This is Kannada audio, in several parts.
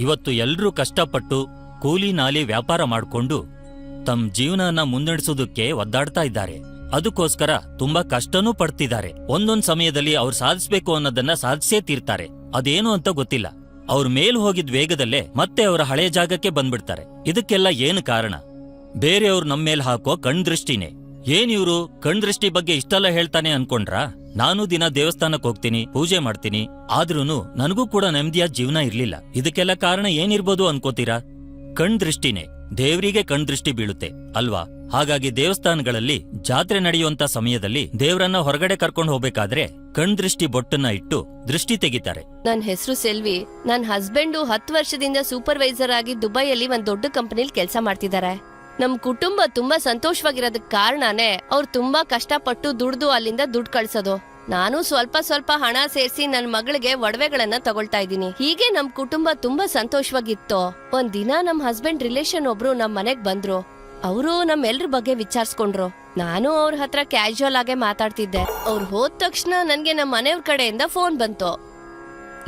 ಇವತ್ತು ಎಲ್ರೂ ಕಷ್ಟಪಟ್ಟು ಕೂಲಿ ನಾಲಿ ವ್ಯಾಪಾರ ಮಾಡ್ಕೊಂಡು ತಮ್ಮ ಜೀವನನ ಮುನ್ನಡೆಸೋದಕ್ಕೆ ಒದ್ದಾಡ್ತಾ ಇದ್ದಾರೆ. ಅದಕ್ಕೋಸ್ಕರ ತುಂಬಾ ಕಷ್ಟನೂ ಪಡ್ತಿದ್ದಾರೆ. ಒಂದೊಂದ್ ಸಮಯದಲ್ಲಿ ಅವ್ರು ಸಾಧಿಸ್ಬೇಕು ಅನ್ನೋದನ್ನ ಸಾಧಿಸೇ ತೀರ್ತಾರೆ. ಅದೇನು ಅಂತ ಗೊತ್ತಿಲ್ಲ. ಅವ್ರ ಮೇಲ್ ಹೋಗಿದ್ ವೇಗದಲ್ಲೇ ಮತ್ತೆ ಅವರ ಹಳೆ ಜಾಗಕ್ಕೆ ಬಂದ್ಬಿಡ್ತಾರೆ. ಇದಕ್ಕೆಲ್ಲ ಏನು ಕಾರಣ? ಬೇರೆಯವ್ರು ನಮ್ಮೇಲ್ ಹಾಕೋ ಕಣ್ ದೃಷ್ಟಿನೇ ಏನ್ ಇವ್ರು ಕಣ್ದೃಷ್ಟಿ ಬಗ್ಗೆ ಇಷ್ಟೆಲ್ಲ ಹೇಳ್ತಾನೆ ಅನ್ಕೊಂಡ್ರಾ? ನಾನು ದಿನ ದೇವಸ್ಥಾನಕ್ ಹೋಗ್ತೀನಿ, ಪೂಜೆ ಮಾಡ್ತೀನಿ, ಆದ್ರೂನು ನನಗೂ ಕೂಡ ನೆಮ್ಮದಿಯ ಜೀವನ ಇರ್ಲಿಲ್ಲ. ಇದಕ್ಕೆಲ್ಲ ಕಾರಣ ಏನಿರ್ಬೋದು ಅನ್ಕೋತೀರಾ? ಕಣ್ದೃಷ್ಟಿನೇ ದೇವ್ರಿಗೆ ಕಣ್ದೃಷ್ಟಿ ಬೀಳುತ್ತೆ, ಅಲ್ವಾ? ಹಾಗಾಗಿ ದೇವಸ್ಥಾನಗಳಲ್ಲಿ ಜಾತ್ರೆ ನಡೆಯುವಂತ ಸಮಯದಲ್ಲಿ ದೇವ್ರನ್ನ ಹೊರಗಡೆ ಕರ್ಕೊಂಡು ಹೋಗ್ಬೇಕಾದ್ರೆ ಕಣ್ದೃಷ್ಟಿ ಬೊಟ್ಟನ್ನ ಇಟ್ಟು ದೃಷ್ಟಿ ತೆಗಿತಾರೆ. ನನ್ ಹೆಸರು ಸೆಲ್ವಿ. ನನ್ ಹಸ್ಬೆಂಡು ಹತ್ತು ವರ್ಷದಿಂದ ಸೂಪರ್ವೈಸರ್ ಆಗಿ ದುಬೈಯಲ್ಲಿ ಒಂದ್ ದೊಡ್ಡ ಕಂಪನಿಲಿ ಕೆಲಸ ಮಾಡ್ತಿದ್ದಾರೆ ನಮ್ ಕುಟುಂಬ ತುಂಬಾ ಸಂತೋಷವಾಗಿರೋದಕ್ ಕಾರಣನೇ ಅವ್ರು ತುಂಬಾ ಕಷ್ಟಪಟ್ಟು ದುಡ್ದು ಅಲ್ಲಿಂದ ದುಡ್ಡು ಕಳ್ಸೋದು. ನಾನು ಸ್ವಲ್ಪ ಸ್ವಲ್ಪ ಹಣ ಸೇರಿಸಿ ನನ್ ಮಗಳಿಗೆ ಒಡವೆಗಳನ್ನ ತಗೊಳ್ತಾ ಇದ್ದೀನಿ. ಹೀಗೆ ನಮ್ ಕುಟುಂಬ ತುಂಬಾ ಸಂತೋಷವಾಗಿತ್ತು. ಒಂದ್ ದಿನ ನಮ್ ಹಸ್ಬೆಂಡ್ ರಿಲೇಷನ್ ಒಬ್ರು ನಮ್ ಮನೆಗ್ ಬಂದ್ರು. ಅವರು ನಮ್ಮೆಲ್ರ ಬಗ್ಗೆ ವಿಚಾರಿಸ್ಕೊಂಡ್ರು. ನಾನು ಅವ್ರ ಹತ್ರ ಕ್ಯಾಶುವಲ್ ಆಗೇ ಮಾತಾಡ್ತಿದ್ದೆ. ಅವ್ರು ಹೋದ ತಕ್ಷಣ ನನ್ಗೆ ನಮ್ ಮನೆಯವ್ರ ಕಡೆಯಿಂದ ಫೋನ್ ಬಂತು.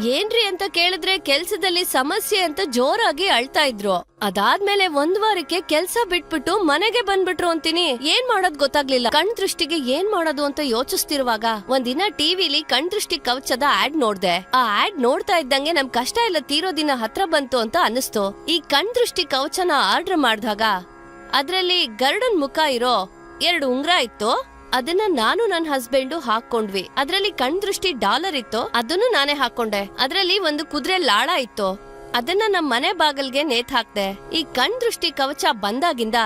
ಏನ್ರಿ ಅಂತ ಕೇಳಿದ್ರೆ ಕೆಲ್ಸದಲ್ಲಿ ಸಮಸ್ಯೆ ಅಂತ ಜೋರಾಗಿ ಅಳ್ತಾ ಇದ್ರು. ಅದಾದ್ಮೇಲೆ ಒಂದ್ ವಾರಕ್ಕೆ ಕೆಲ್ಸ ಬಿಟ್ಬಿಟ್ಟು ಮನೆಗೆ ಬಂದ್ಬಿಟ್ರು ಅಂತೀನಿ. ಏನ್ ಮಾಡೋದ್ ಗೊತ್ತಾಗ್ಲಿಲ್ಲ. ಕಣ್ ದೃಷ್ಟಿಗೆ ಏನ್ ಮಾಡೋದು ಅಂತ ಯೋಚಿಸ್ತಿರುವಾಗ ಒಂದಿನ ಟಿವಿಲಿ ಕಣ್ ದೃಷ್ಟಿ ಕವಚದ ಆಡ್ ನೋಡ್ದೆ. ಆ ಆಡ್ ನೋಡ್ತಾ ಇದ್ದಂಗೆ ನಮ್ ಕಷ್ಟ ಎಲ್ಲ ತೀರೋ ದಿನ ಹತ್ರ ಬಂತು ಅಂತ ಅನಿಸ್ತು ಈ ಕಣ್ ದೃಷ್ಟಿ ಕವಚನ ಆರ್ಡರ್ ಮಾಡ್ದಾಗ ಅದ್ರಲ್ಲಿ ಗರ್ಡನ್ ಮುಖ ಇರೋ ಎರಡು ಉಂಗ್ರ ಇತ್ತು. ಅದನ್ನ ನಾನು ನನ್ನ ಹಸ್ಬೆಂಡು ಹಾಕೊಂಡ್ವಿ ಅದ್ರಲ್ಲಿ ಕಣ್ ದೃಷ್ಟಿ ಡಾಲರ್ ಇತ್ತು, ಅದನ್ನು ನಾನೇ ಹಾಕೊಂಡೆ ಅದ್ರಲ್ಲಿ ಒಂದು ಕುದುರೆ ಲಾಳ ಇತ್ತು. ಅದನ್ನ ನಮ್ ಮನೆ ಬಾಗಲ್ಗೆ ನೇತ್ ಹಾಕ್ದೆ. ಈ ಕಣ್ ದೃಷ್ಟಿ ಕವಚ ಬಂದಾಗಿಂದ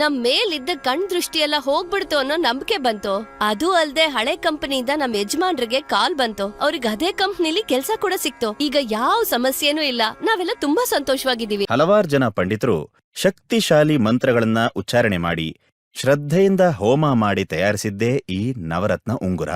ನಮ್ ಮೇಲಿದ್ದ ಕಣ್ ದೃಷ್ಟಿ ಎಲ್ಲ ಹೋಗ್ಬಿಡ್ತು ಅನ್ನೋ ನಂಬಿಕೆ ಬಂತು. ಅದು ಅಲ್ದೆ ಹಳೆ ಕಂಪನಿಯಿಂದ ನಮ್ ಯಜಮಾನ್ರಿಗೆ ಕಾಲ್ ಬಂತು. ಅವ್ರಿಗೆ ಅದೇ ಕಂಪ್ನಿಲಿ ಕೆಲ್ಸ ಕೂಡ ಸಿಕ್ತು. ಈಗ ಯಾವ ಸಮಸ್ಯೆನೂ ಇಲ್ಲ. ನಾವೆಲ್ಲ ತುಂಬಾ ಸಂತೋಷವಾಗಿದ್ದೀವಿ. ಹಲವಾರು ಜನ ಪಂಡಿತರು ಶಕ್ತಿಶಾಲಿ ಮಂತ್ರಗಳನ್ನ ಉಚ್ಚಾರಣೆ ಮಾಡಿ ಶ್ರದ್ಧೆಯಿಂದ ಹೋಮ ಮಾಡಿ ತಯಾರಿಸಿದ್ದೇ ಈ ನವರತ್ನ ಉಂಗುರ.